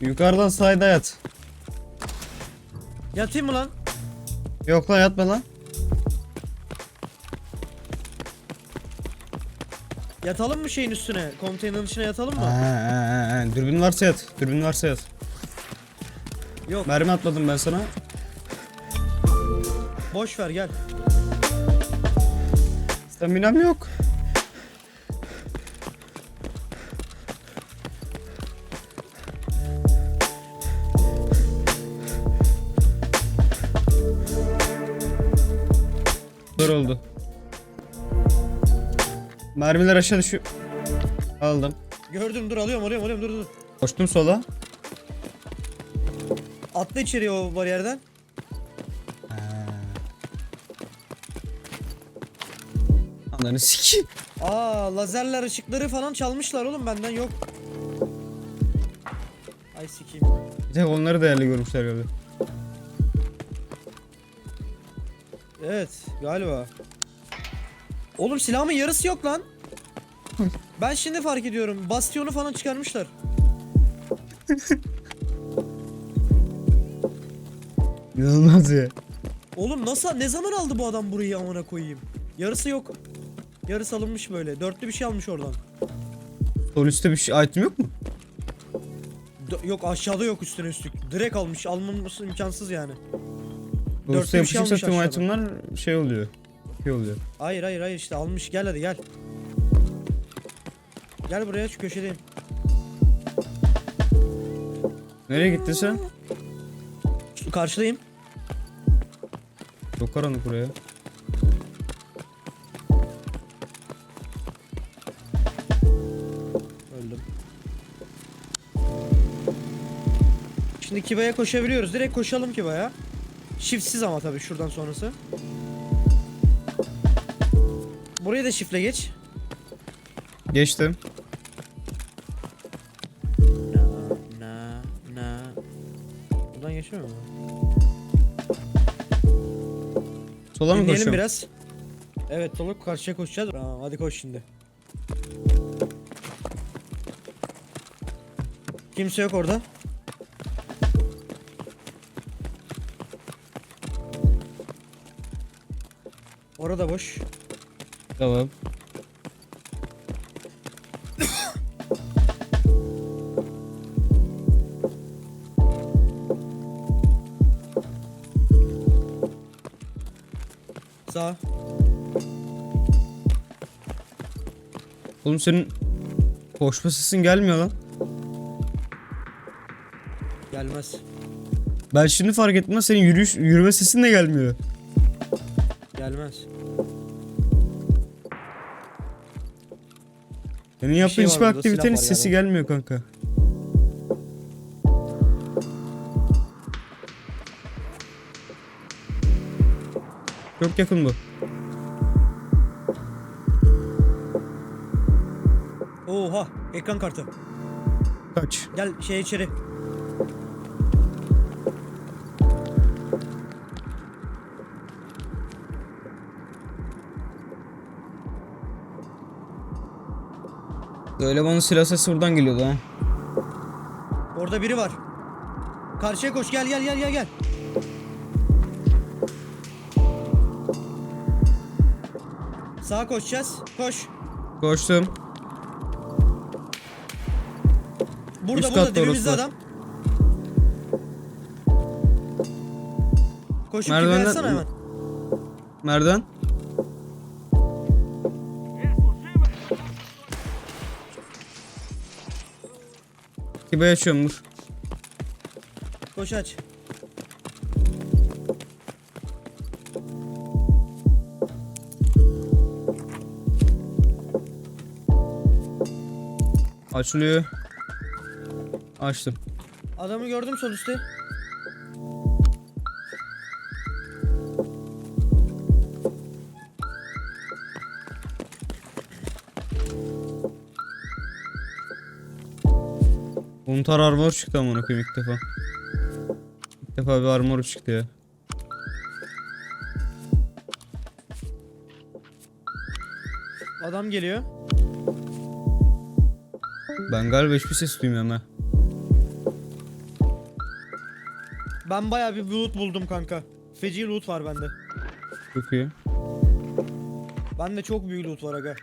Yukarıdan sayda yat. Yatayım mı lan? Yok lan yatma lan. Yatalım mı şeyin üstüne? Konteynerin içine yatalım Ha, mı? ha, ha. Dürbün varsa yat. Dürbün varsa yat. Yok. Mermi atladım ben sana. Boş ver gel. Staminam yok. Dur oldu. Mermiler aşağı düşüyor. Aldım. Gördüm dur alıyorum alıyorum alıyorum dur dur. Koştum sola. Atla içeriye o bariyerden. Ananı sikeyim. Aa lazerler ışıkları falan çalmışlar oğlum benden yok. Ay sikeyim. Bir tek onları değerli görmüşler galiba. Evet galiba. Oğlum silahımın yarısı yok lan. ben şimdi fark ediyorum. Bastyonu falan çıkarmışlar. İnanılmaz ya. Oğlum nasıl ne zaman aldı bu adam burayı amına koyayım? Yarısı yok. Yarısı alınmış böyle. Dörtlü bir şey almış oradan. Sol üstte bir şey item yok mu? D- yok aşağıda yok üstüne üstlük. Direkt almış. Almaması imkansız yani. Dörtte üstte bir şey yapışırsa almış tüm aşağıda. şey oluyor. Şey oluyor. Hayır hayır hayır işte almış. Gel hadi gel. Gel buraya şu köşedeyim. Nereye gittin sen? Şu karşıdayım. Çok karanlık buraya. Öldüm. Şimdi Kiba'ya koşabiliyoruz. Direkt koşalım Kiba'ya. Shiftsiz ama tabii şuradan sonrası. Buraya da shiftle geç. Geçtim. Na na na. Buradan geçiyor mu? Sola mı Dinleyelim koşuyorum? biraz. Evet Toluk karşıya koşacağız. Tamam hadi koş şimdi. Kimse yok orada. Orada boş. Tamam. Sağ. Oğlum senin koşma sesin gelmiyor lan. Gelmez. Ben şimdi fark ettim lan senin yürüyüş yürüme sesin de gelmiyor. Gelmez. Senin yaptığın şey hiçbir aktivitenin sesi galiba. gelmiyor kanka. Çok yakın bu. Oha ekran kartı. Kaç. Gel şey içeri. Öyle bana silah sesi buradan geliyordu ha. Orada biri var. Karşıya koş gel gel gel gel gel. Sağa koşacağız. Koş. Koştum. Burada Üst burada dibimizde adam. Koşup Merdivenden- hemen. Merdan. Kibe yaşıyorum dur. Koş aç. Açılıyor. Açtım. Adamı gördüm sol üstte. Buntar armor çıktı amına koyayım ilk defa. İlk defa bir armor çıktı ya. Adam geliyor. Ben galiba hiçbir ses duymuyorum ha. Ben bayağı bir loot buldum kanka. Feci loot var bende. Çok iyi. Bende çok büyük loot var aga.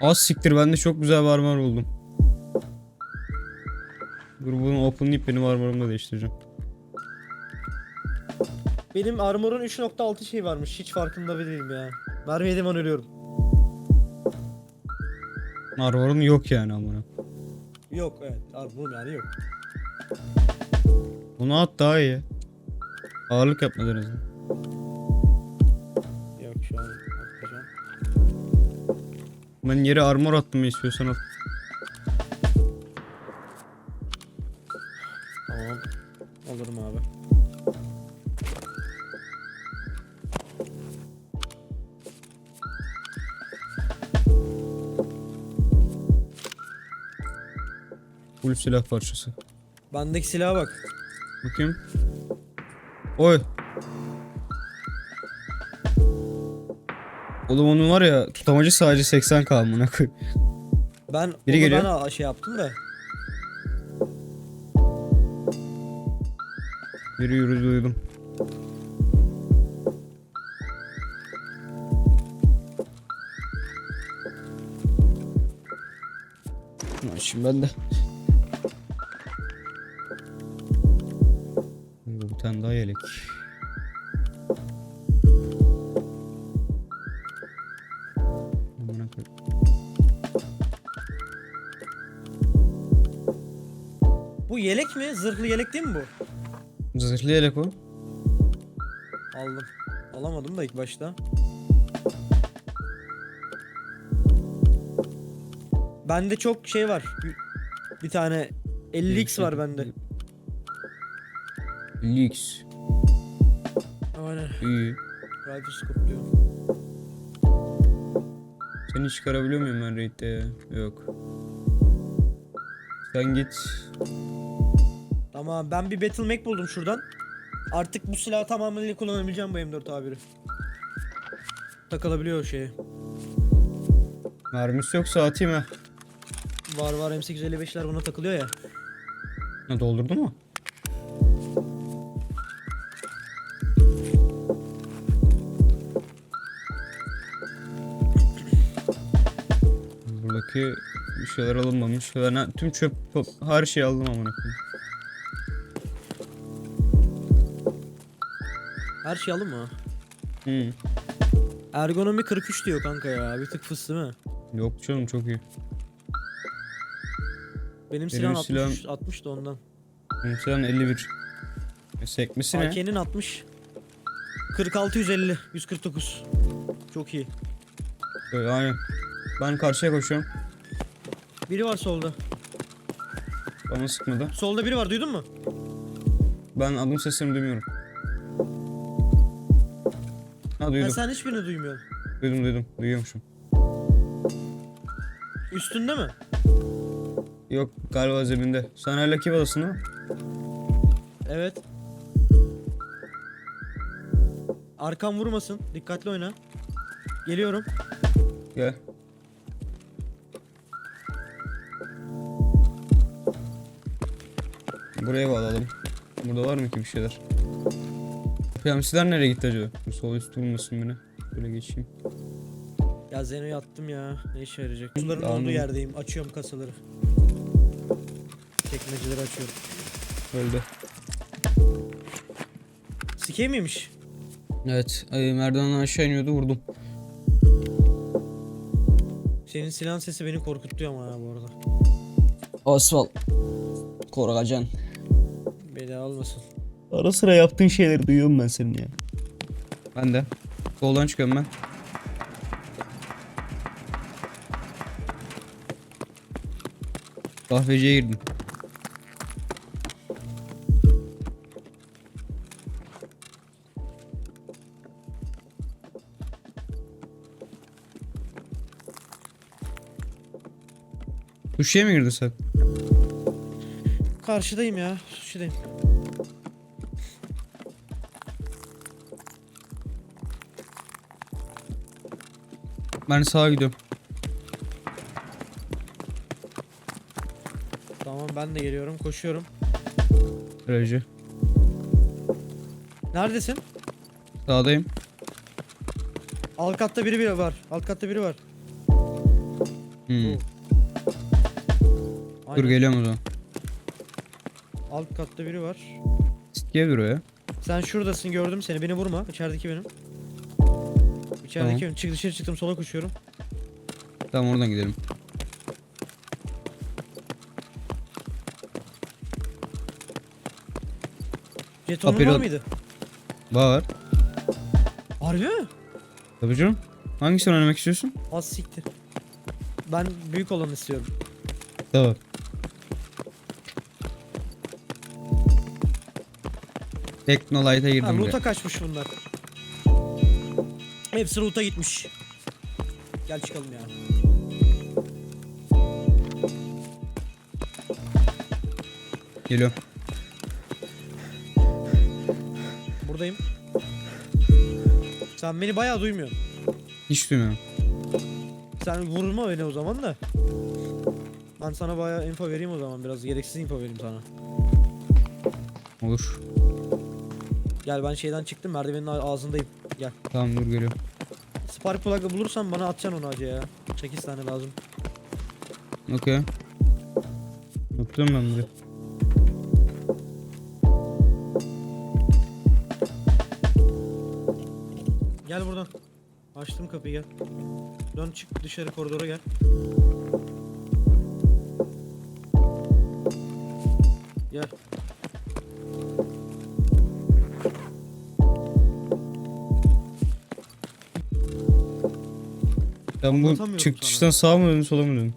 Az siktir ben de çok güzel bir armor buldum. Dur bunu openlayıp benim armorumu da değiştireceğim. Benim armorun 3.6 şey varmış. Hiç farkında değilim ya. Mermi yedim ölüyorum. Armorun yok yani amına. Yok evet. Armorun yani yok. Bunu at daha iyi. Ağırlık yapmadan en azından. Ben yere armor attım istiyorsan al. Tamam. Olurum abi. Full silah parçası. Bendeki silaha bak. Bakayım. Oy. Oğlum onun var ya tutamacı sadece 80 k amına koy. Ben Biri onu geliyor. ben şey yaptım da. Yürü yürü duydum. Lan Şimdi ben de. Bir tane daha yelek. Yelek mi? Zırhlı yelek değil mi bu? Zırhlı yelek o. Aldım. Alamadım da ilk başta. Bende çok şey var. Bir- tane 50x var bende. Lix. Aynen. İyi. Rifle scope diyor. Seni çıkarabiliyor muyum ben raid'de ya? Yok. Sen git. Tamam ben bir battle Mac buldum şuradan. Artık bu silahı tamamıyla kullanabileceğim bu M4 A1'i. Takılabiliyor o şeye. Mermisi yoksa atayım ha. Var var M855'ler buna takılıyor ya. Ha doldurdu mu? Buradaki bir şeyler alınmamış. Ben tüm çöp her şeyi aldım amına koyayım. Her şey alın mı? Hı. Ergonomi 43 diyor kanka ya. Bir tık fıs değil mi? Yok canım çok iyi. Benim silahım 60, silahım- 60 da ondan. Benim silahın 51. E, sekmesi ne? AK'nin 60. 46 150 149. Çok iyi. Böyle, aynen. Ben karşıya koşuyorum. Biri var solda. Bana sıkmadı. Solda biri var duydun mu? Ben adım sesini duymuyorum. Ha Ha, duydum. sen hiçbirini duymuyorsun. Duydum duydum. Duyuyormuşum. Üstünde mi? Yok galiba zeminde. Sen hala kim adasın ha? Evet. Arkam vurmasın. Dikkatli oyna. Geliyorum. Gel. Buraya bağladım. Burada var mı ki bir şeyler? PMC'ler nereye gitti acaba? Bu Sol üst durmasın beni. Böyle geçeyim. Ya Zeno'yu attım ya. Ne işe yarayacak? Kutuların Anladım. olduğu yerdeyim. Açıyorum kasaları. Çekmeceleri açıyorum. Öldü. Sikey miymiş? Evet. Ay, merdivenden aşağı iniyordu vurdum. Senin silahın sesi beni korkutuyor ama ya bu arada. Asfalt. Korkacan. Beni almasın. Ara sıra yaptığın şeyleri duyuyorum ben senin ya. Ben de. Soldan çıkıyorum ben. Kahveciye girdim. Duşya mi girdin sen? Karşıdayım ya. Sushi'deyim. Ben sağa gidiyorum. Tamam ben de geliyorum. Koşuyorum. Röcü. Neredesin? Sağdayım. Alt katta biri bile var. Alt katta biri var. Hmm. Oo. Dur geliyorum o zaman. Alt katta biri var. Sitkiye dur ya. Sen şuradasın gördüm seni. Beni vurma. İçerideki benim. İçerideki Tamam. Çık dışarı çıktım sola koşuyorum. Tamam oradan gidelim. Jetonun Papiro- var mıydı? Var. Harbi mi? Tabii canım. Hangisini oynamak istiyorsun? Az siktir. Ben büyük olanı istiyorum. Tamam. Teknolight'a Ha, girdim buraya. loot'a kaçmış bunlar. Hepsi loot'a gitmiş. Gel çıkalım ya. Geliyorum. Buradayım. Sen beni bayağı duymuyorsun. Hiç duymuyorum. Sen vurma beni o zaman da. Ben sana bayağı info vereyim o zaman. Biraz gereksiz info vereyim sana. Olur. Gel ben şeyden çıktım. Merdivenin ağzındayım. Gel. Tamam dur geliyorum. Spark plug'ı bulursan bana atacaksın onu acı ya. 8 tane lazım. Okey. Yaptım ben buraya. Gel buradan. Açtım kapıyı gel. Dön çık dışarı koridora gel. Gel. Sen bu Anlatamıyorum çıkıştan sağa mı döndün sola mı döndün?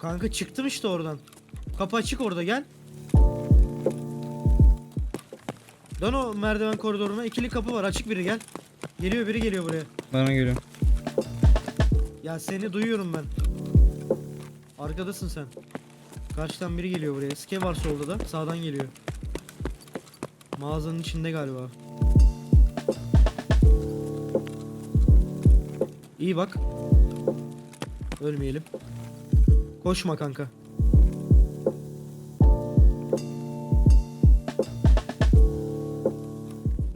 Kanka çıktım işte oradan. Kapı açık orada gel. Dön o merdiven koridoruna. ikili kapı var açık biri gel. Geliyor biri geliyor buraya. Bana geliyorum. Ya seni duyuyorum ben. Arkadasın sen. Karşıdan biri geliyor buraya. Ske var solda da. Sağdan geliyor. Mağazanın içinde galiba. İyi bak. Ölmeyelim. Koşma kanka.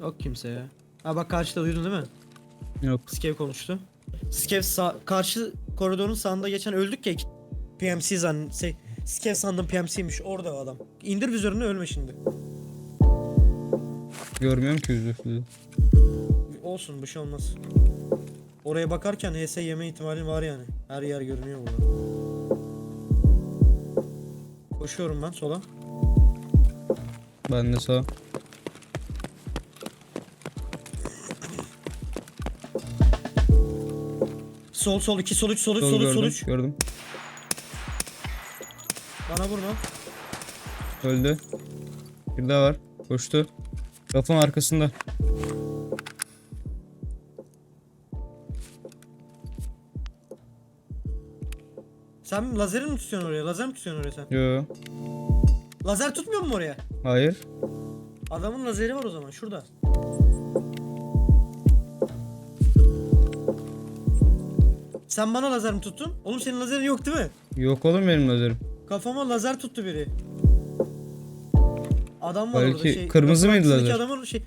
Yok kimse ya. Ha bak karşıda duydun değil mi? Yok. Skev konuştu. Skev sağ, karşı koridorun sağında geçen öldük ya PMC zan şey, Skev sandım PMC'ymiş orada o adam. İndir vizörünü ölme şimdi. Görmüyorum ki yüzü. Olsun bir şey olmaz. Oraya bakarken HS yeme ihtimalin var yani. Her yer görünüyor burada. Koşuyorum ben sola. Ben de sağ. Sol sol 2 sol 3 sol 3 Sol sol 3 sol gördüm. 3. Gördüm. Bana vurma. Öldü. Bir daha var. Koştu. Kapının arkasında. Sen lazeri mi tutuyorsun oraya? Lazer mi tutuyorsun oraya sen? Yo. Lazer tutmuyor mu oraya? Hayır. Adamın lazeri var o zaman şurada. Sen bana lazer mi tuttun? Oğlum senin lazerin yok değil mi? Yok oğlum benim lazerim. Kafama lazer tuttu biri. Adam var Belki orada şey. kırmızı mıydı lazer? Adamın şey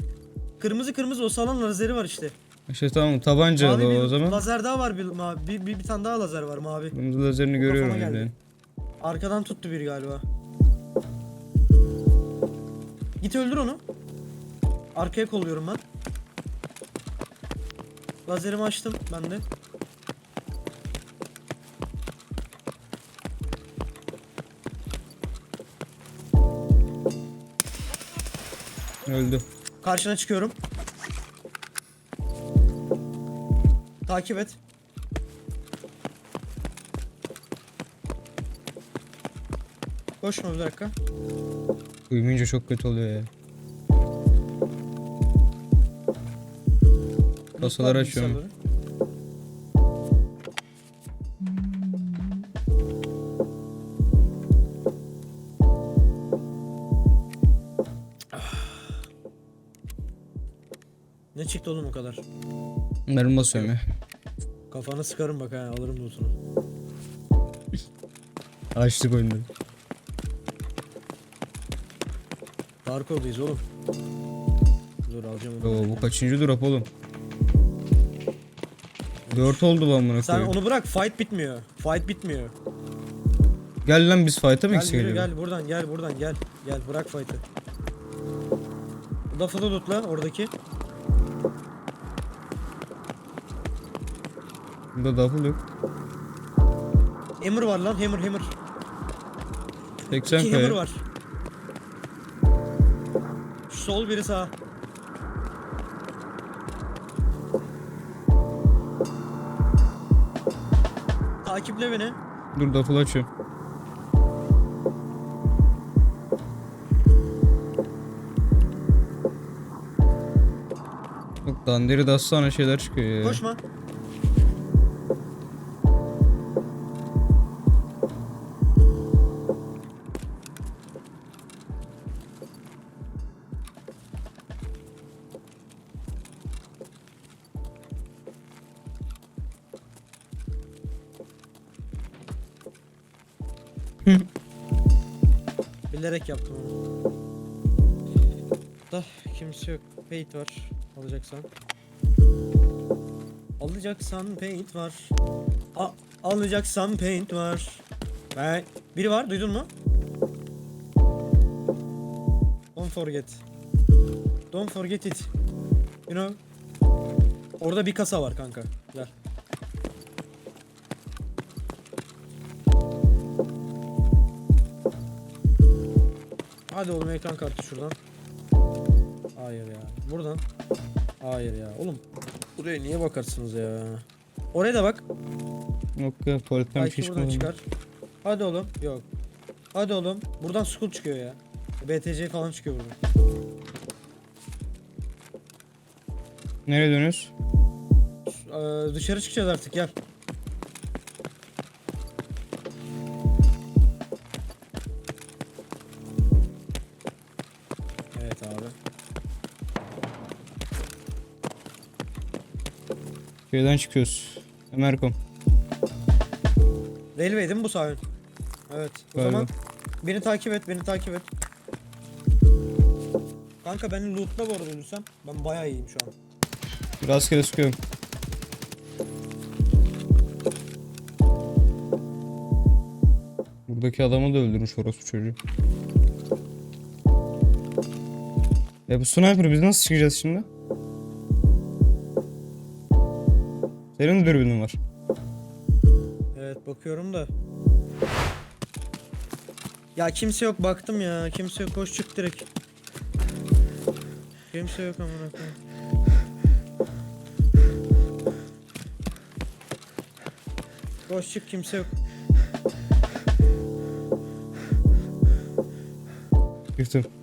kırmızı kırmızı o salon lazeri var işte. İşte tamam tabanca Mavi da bir o zaman. lazer daha var bir, mavi, bir, bir, bir tane daha lazer var mavi. Kırmızı lazerini görüyorum geldi. Arkadan tuttu biri galiba. Git öldür onu. Arkaya kolluyorum ben. Lazerimi açtım ben de. Öldü. Karşına çıkıyorum. Takip et. Koşma bir dakika. Uyumayınca çok kötü oluyor ya. Kasaları açıyorum. Ne çıktı oğlum o kadar? Mermi basıyorum ya. Kafana sıkarım bak ha alırım lootunu. Açtık oyunları. Parkurdayız oğlum. Dur alacağım onu. Oo, bu kaçıncı drop oğlum? 4 oldu lan buna Sen koyayım. onu bırak fight bitmiyor. Fight bitmiyor. Gel lan biz fight'a mı Gel yürü acaba? gel buradan gel buradan gel. Gel bırak fight'ı. Lafı da tut lan oradaki. Burada double yok. Hammer var lan hammer hammer. 80 İki hammer kaya. var. Şu sol biri sağ. Takiple beni. Dur double açıyorum. Bak dandiri dastana şeyler çıkıyor ya. Koşma. Bilerek yaptım onu. Da kimse yok. Paint var. Alacaksan. Alacaksan paint var. A alacaksan paint var. Ben biri var duydun mu? Don't forget. Don't forget it. You know. Orada bir kasa var kanka. Gel. Hadi oğlum ekran kartı şuradan. Hayır ya. Buradan. Hayır ya. Oğlum buraya niye bakarsınız ya? Oraya da bak. Yok ya tuvaletten bir şey çıkmadı. çıkar. Hadi oğlum. Yok. Hadi oğlum. Buradan school çıkıyor ya. BTC falan çıkıyor buradan. Nereye dönüyoruz? Ee, dışarı çıkacağız artık gel. Köyden çıkıyoruz. Emerkom. Railway değil mi bu sahil? Evet. O Galiba. zaman beni takip et, beni takip et. Kanka beni lootla bu arada ölürsem. Ben bayağı iyiyim şu an. Rastgele sıkıyorum. Buradaki adamı da öldürmüş orospu çocuğu. E bu sniper biz nasıl çıkacağız şimdi? Senin dürbünün var. Evet bakıyorum da. Ya kimse yok baktım ya. Kimse yok koş çık direkt. Kimse yok amına koyayım. Koş çık kimse yok. Yıktım.